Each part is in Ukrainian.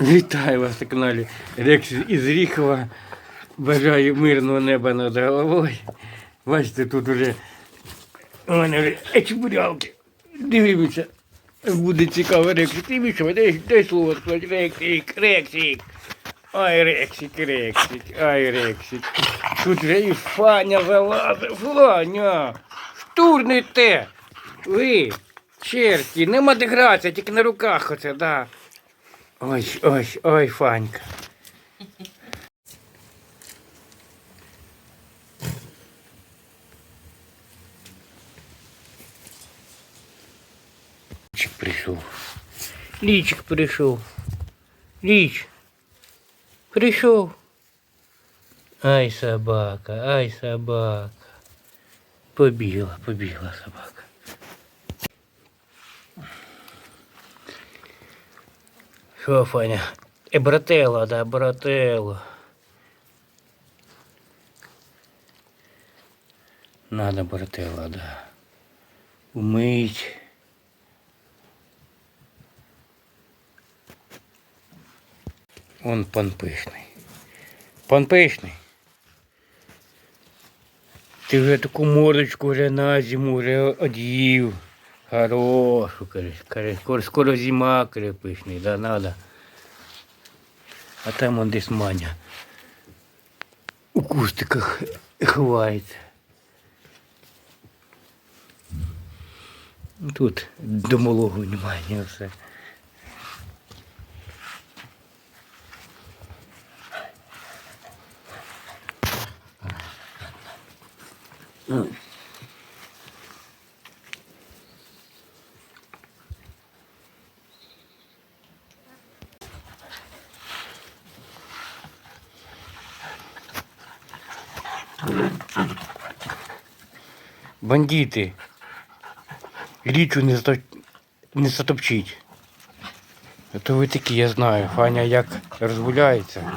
Вітаю вас на каналі Рекс із Ріхова. Бажаю мирного неба над головою. Бачите, тут вже у мене вже ечбурялки. Дивимося. Буде цікаво, Рексик. Ти Міша, дай, дай слово сказати. Рексик, Рексик. Ай, Рексик, Рексик, ай, Рексик. Тут вже і Фаня залазить. Фаня, штурните. Ви, черті, нема де гратися, тільки на руках оце, да. Ой, ой, ой, Фанька. Лічик прийшов. Лічик прийшов. Ліч. Прийшов. Ай, собака, ай, собака. Побігла, побігла собака. Що, Фаня? Е, брателло, да, брателло. Надо брателло, да. Умыть. Он пан пишний. Пан пишний. Ти вже таку мордочку вже на зиму вже одів. Хорошу, каже, скоро, скоро зима, каже, пишний, да, надо. А там он десь маня. У кустиках ховається. Тут до малого немає, все. Бандити. Лічу не, зато... не затопчіть. А то ви такі, я знаю. Фаня як розгуляється.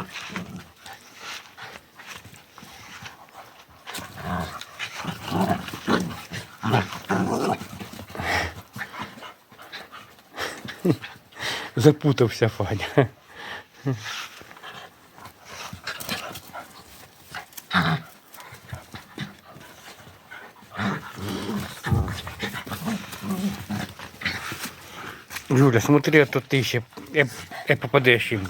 Запутався Фаня. Юля, смотри, а то ти ще е, е, попадеш їм.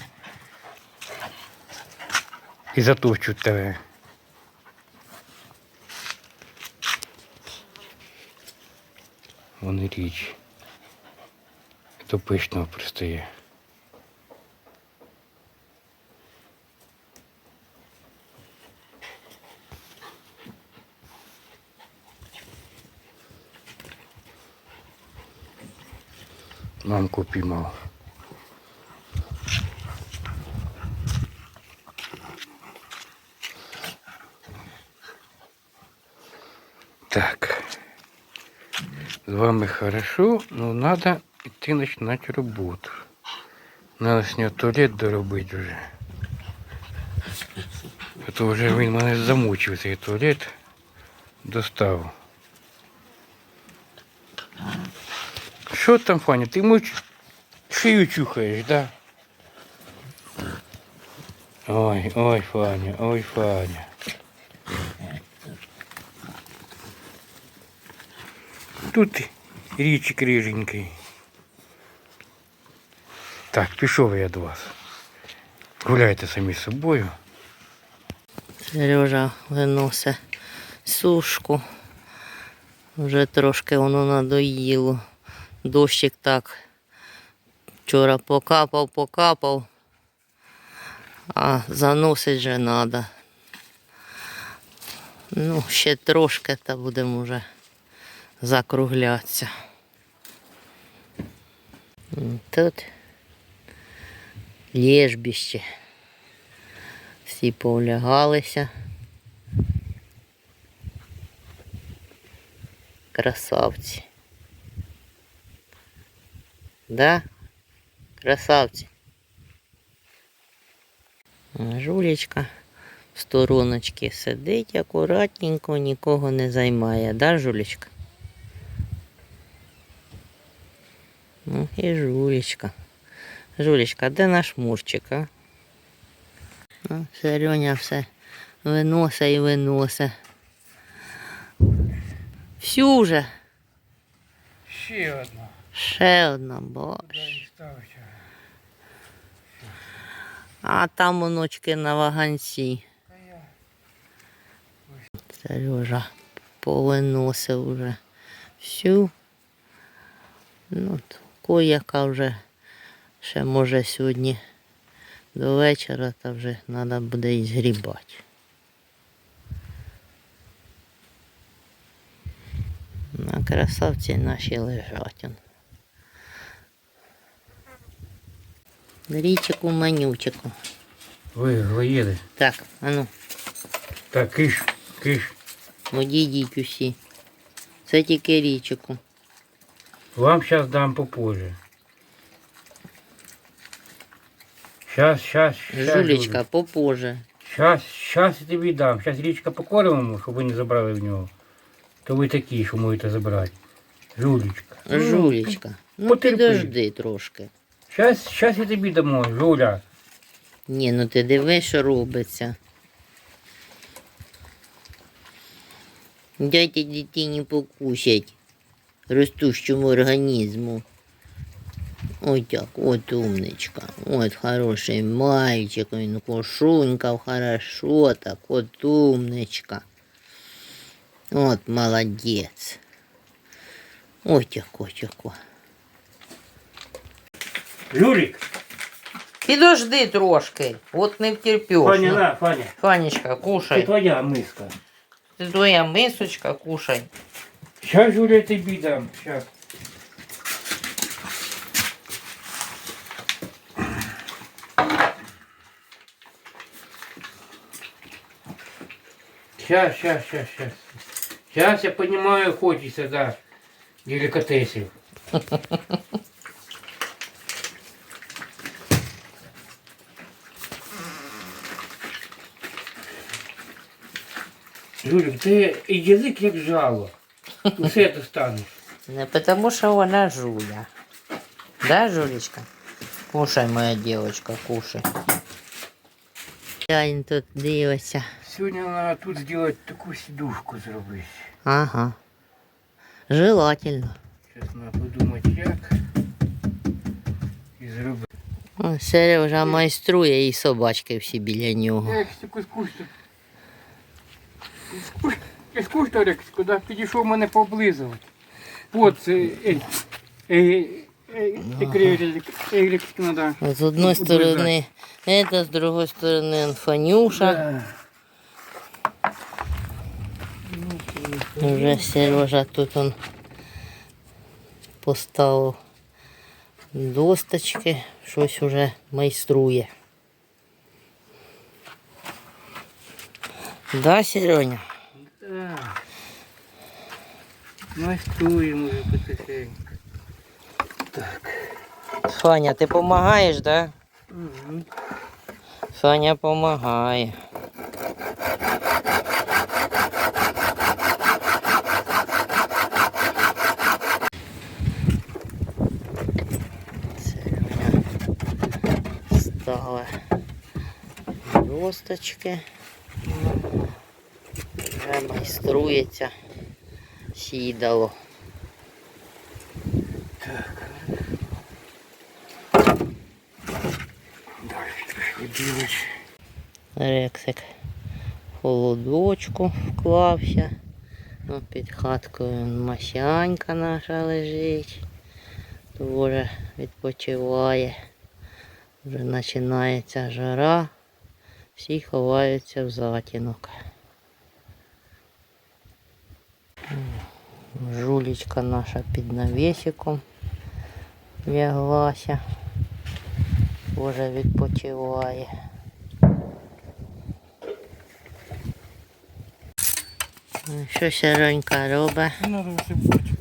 І затовчуть тебе. Вони річ. До пишного пристає. Мамку піймав. Так. З вами хорошо, но надо идти начинать работу. Надо с нього туалет доробити вже. А то вже він мене замучив туалет. Достав. Що там, Фаня? Ти муч шию чухаєш, да? Ой, ой, Фаня, ой, Фаня. Тут річик ріженький. Так, пішов я до вас. Гуляйте самі з собою. Сережа виносить сушку. Вже трошки воно надоїло. Дощик так. Вчора покапав, покапав, а заносить вже треба. Ну, ще трошки та будемо вже закруглятися. Тут лєжбіще. Всі повлягалися. Красавці. Да? Красавці. Жулечка в стороночці сидить акуратненько, нікого не займає, да, Жулечка? Ну і Жулечка. Жулечка, де наш мурчик, а? Ну, Сереня все виносе і виносе. Всю вже. Ще одна. Ще одна, боже. А там оночки на ваганці. Сережа повиносив вже всю. Ну, то яка вже ще може сьогодні до вечора, та вже треба буде і згрібати. На красавці наші лежать. Річику манючику. Ви, глоїли. Так, а ну. Так, киш, киш. Одійдіть усі. Це тільки річику. Вам сейчас дам попозже. Сейчас, сейчас, сейчас. Жулечка, попозже. Сейчас, сейчас я тобі дам. Сейчас річка покормимо, щоб ви не забрали в нього. То ви такі, що можете забрати. Жулечка. Жулечка. Ну потерпи. підожди трошки. Сейчас, сейчас я тобі дамо, Жуля. Ні, ну ти диви, що робиться. Дайте дитині покусять ростущому організму. Ой так, от умничка. От хороший мальчик, він кошунькав хорошо так, от умничка. От молодець. Ой так, ой так. Жулік. Підожди трошки, от не втерпеш. Фаня, на, Фаня. Фанечка, Це кушай. твоя миска. Це твоя мисочка, кушай. Сейчас, Жуля, я тобі дам. Сейчас. Сейчас, сейчас, сейчас, сейчас. Сейчас я понимаю, хочется, да, деликатесов. Юлик, ти язик як жало. Усе достанеш. Не потому що вона жуля. Да, жулечка? Кушай, моя девочка, кушай. Він тут дивиться. Сьогодні треба тут зробити таку сідушку зробити. Ага. Желательно. Зараз треба подумати, як. І зробити. О, Сережа майструє і собачки всі біля нього. Як таку скучно. Я куди підійшов мене поблизувати. От це. Ей, ей, ей, ей, треба. З одної сторони это, з другої сторони Фанюша. Вже Сережа тут он поставив досточки, щось уже майструє. Да, Сереня? Так. Майструємо вже потихеньку. Фаня, ти допомагаєш, да? Угу. Фаня допомагає. Сереня ставить досточки. Вже майструється сідало. Далі трошки білич. Рексик в холодочку вклався. Ну, під хаткою масянька наша лежить. Тоже відпочиває. Вже починається жара. Всі ховаються в затінок. Жулечка наша під навісиком ляглася. Тоже відпочиває. Ну, Що Серонька робить? Не треба бочок.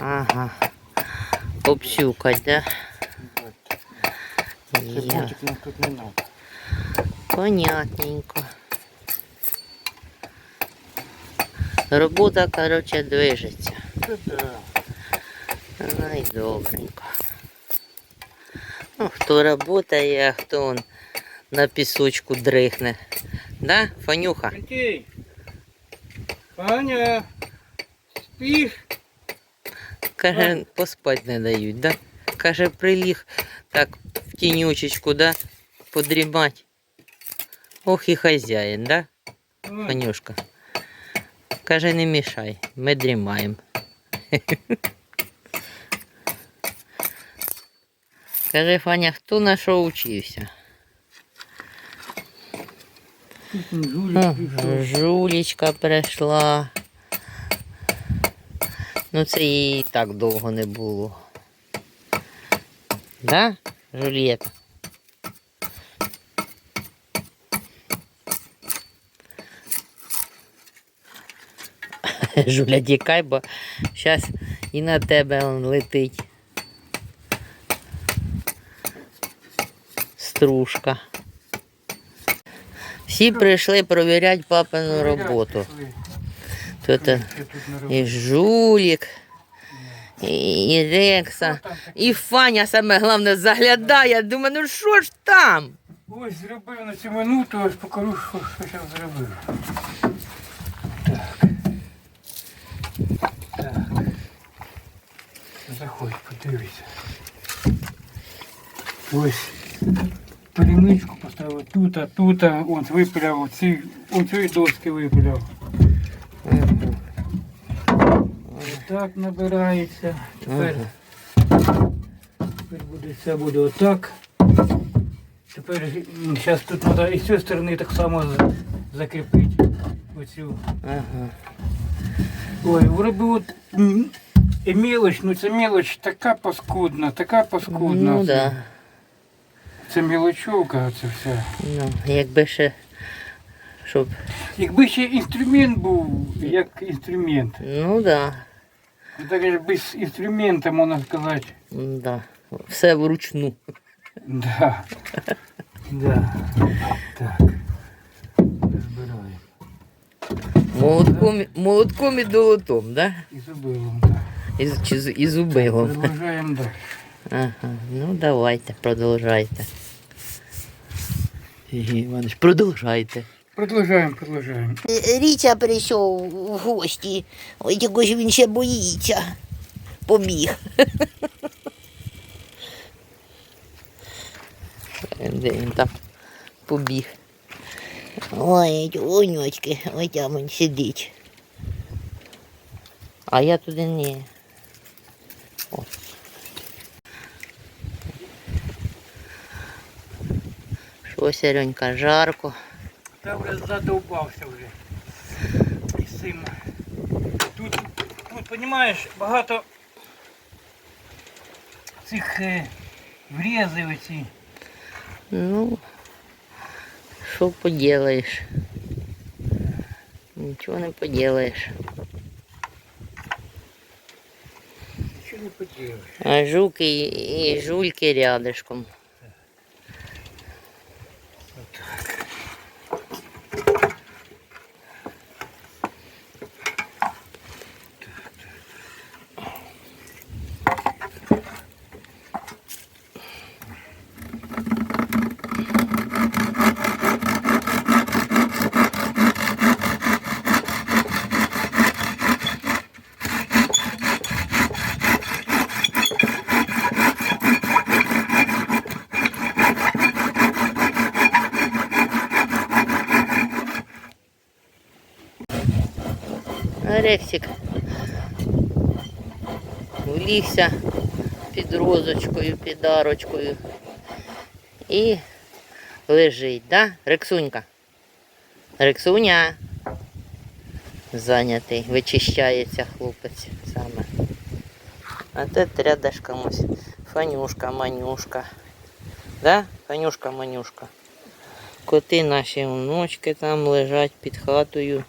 Ага. Обсюкать, да? Бочок нам тут не треба. Понятненько. Робота, короче, движеться. Та да. Ну і добренько. Ну, хто працює, а хто он на пісочку дрихне. Да, Фанюха? Окей. Паня, спиш? Каже, поспать не дають, да? Каже, приліг так в тінючечку, да? Подрімать. Ох і хазяїн, да, Фанюшка? Каже, не мішай, ми дрімаємо. Каже, Фаня, хто на що вчився? О, Жулічка прийшла. Ну, це і так довго не було. Да, Жулієта? Жуля, тікай, бо зараз і на тебе он летить. Стружка. Всі прийшли перевіряти папину роботу. Тут і Жулік, і, Рекса, і Фаня саме головне заглядає. Думаю, ну що ж там? Ось зробив на цю минуту, ось покажу, що, зараз зробив. Так. Так. Заходь, подивися. Ось перемичку поставив тут, а тут, от випиляв оці, оцієї доски випиляв. Ось так набирається. Тепер, тепер буде це буде отак. Тепер зараз тут треба і з цієї сторони так само закріпити. Оцю. Ага. Ой, вроде от і мелоч, ну це мелоч така паскудна, така паскудна. Ну да. це мелочовка, це все. Ну, якби ще, щоб. Якби ще інструмент був як інструмент. Ну да. Ну, Так ж без інструмента можна сказати. Да. Все вручну. Да. Да. Так. Розбираємо. Молотком, молотком і долотом, да? І зубилом, так. І, з- чи, з- і. Продовжуємо далі. Ага. Ну давайте, продовжайте. Ігор Іванович, продовжайте. Продовжуємо, продовжуємо. Рітя прийшов в гості, ой якось він ще боїться. Побіг. Де він там побіг. Ой, онючки, ой там він сидить. А я туди не. О. Що, Серенька, жарко. Та вже задовбався вже. Із цим. Тут, тут, розумієш, багато цих е, врізів оці. Ну, що поділаєш? Нічого не поділаєш. Нічого не поділиш. А жуки і, і жульки рядышком. Рексик влігся під розочкою, під арочкою і лежить, да? Рексунька? Рексуня. Зайнятий, вичищається хлопець саме. А тут рядышком ось Фанюшка, Манюшка. Да? Фанюшка, Манюшка. Коти наші внучки там лежать під хатою.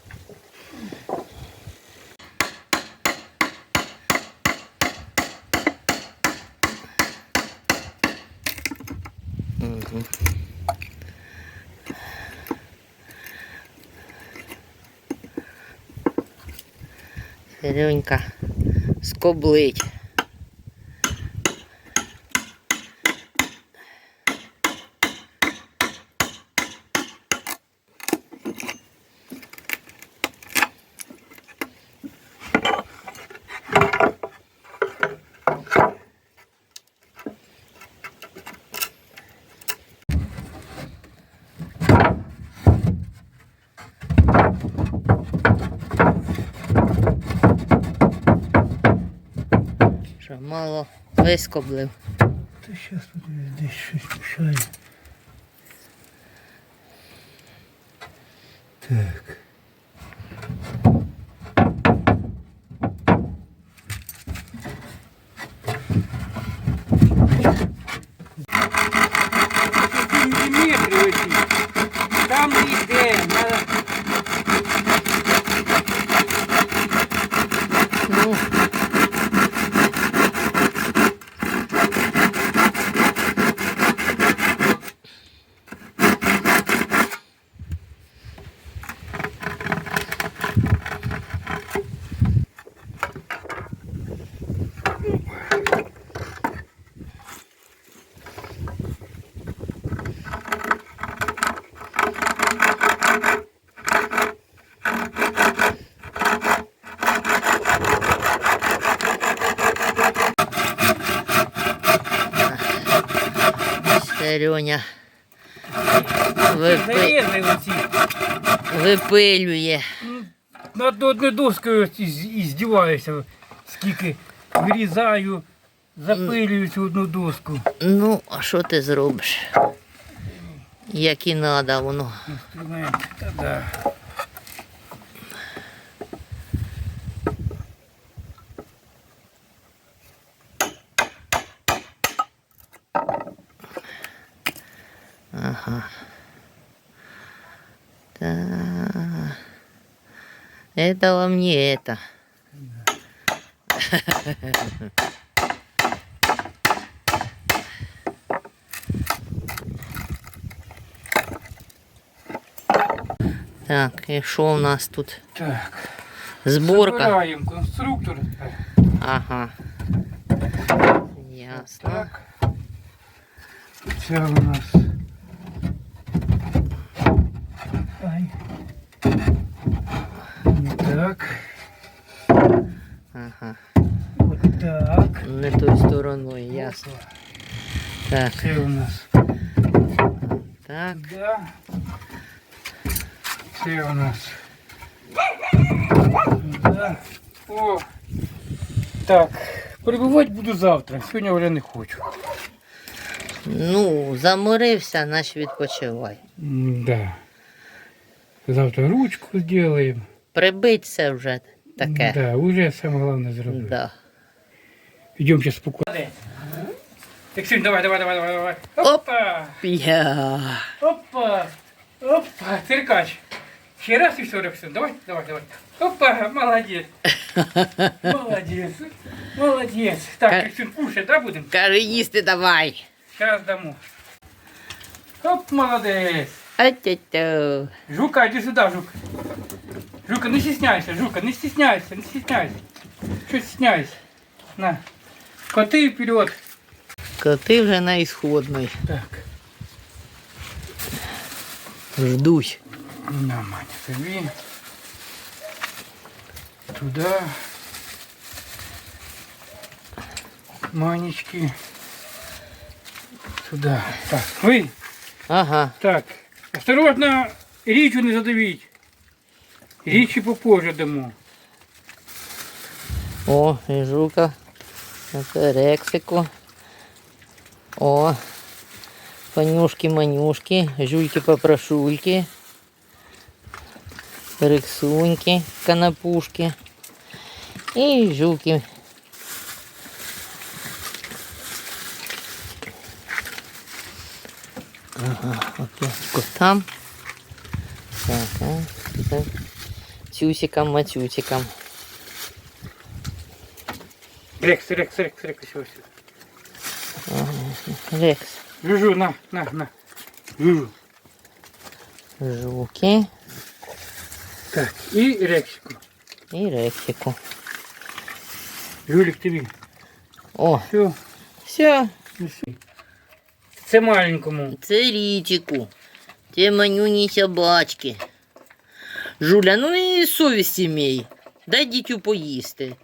Серенька скоблить. Що мало вискоблив. Ти зараз десь щось мішає. Так. Міліметри оці. Там не йде. Надо... Ну, Сереня випи... Випилює. Над одною доскою здіваюся, скільки вирізаю, запилюю цю одну доску. Ну, а що ти зробиш? Як і треба воно. Інструмент, та да. Это вам не это. Так, і що у нас тут? Так. Зборка. Забираємо конструктор. Ага. Ясно. Так. Це у нас. Ясно. Так, Це у нас. так. Да. Це у нас. Да. О. Так. Перебувати буду завтра. Сьогодні вже не хочу. Ну, заморився, значить відпочивай. Да. Завтра ручку зробимо. Прибить це вже таке. Да, уже саме головне зробити. Да. Идем сейчас спокойно. Максим, давай, давай, давай, давай, давай. Опа! Я. Опа! Опа! Циркач. Ще раз и все, Роксон. Давай, давай, давай. Опа! Молодец. Молодец. Молодец. Так, Максим, кушать, да, будем? Каже, їсти давай. Сейчас дамо. Оп, молодец. А-тя-тя. Жука, иди сюда, Жук. Жука, не стесняйся, Жука, не стесняйся, не стесняйся. Что стесняйся? На. Коты вперед. Коти вже на ісходний. Так. Ждуть. На, Маня, тобі. Туда. Манечки. Туда. Так, ви. Ага. Так. Осторожно, річу не задавіть. Річі попозже дамо. О, і жука. Це рексику. О. Панюшки-манюшки, жульки-попрошульки. Рексуньки, канапушки. І жуки. Ага, опять котам. Так, а, так. Тюсиком, матюсиком. Рекс, рекс, рекс, рекс, ось, Рекс. Жужу, на, на, на. Жужу. Жуки Так, і рексику. і рексику. Жулік тобі. О, Все. все. Це маленькому. Це річику. Це манюні собачки. Жуля, ну і совісті мій. Дай дітю поїсти.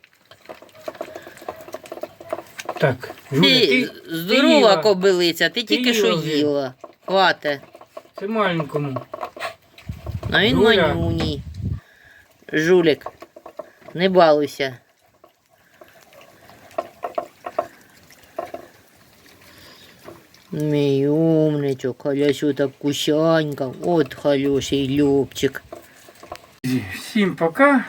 Так, Юля, ти, Ти здорова їла. кобилиця, ти тільки що їла вже. їла. Хвате. Це маленькому. А він Жуля. манюні. Жулік. Не балуйся. Мій умничок, халясю так кусянька. От халюший любчик. Всім пока.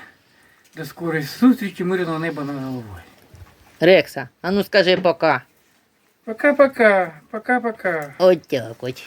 До скорої зустрічі. Мирного неба над головою. Рекса, а ну скажи пока. Пока-пока. Пока-пока. От так от.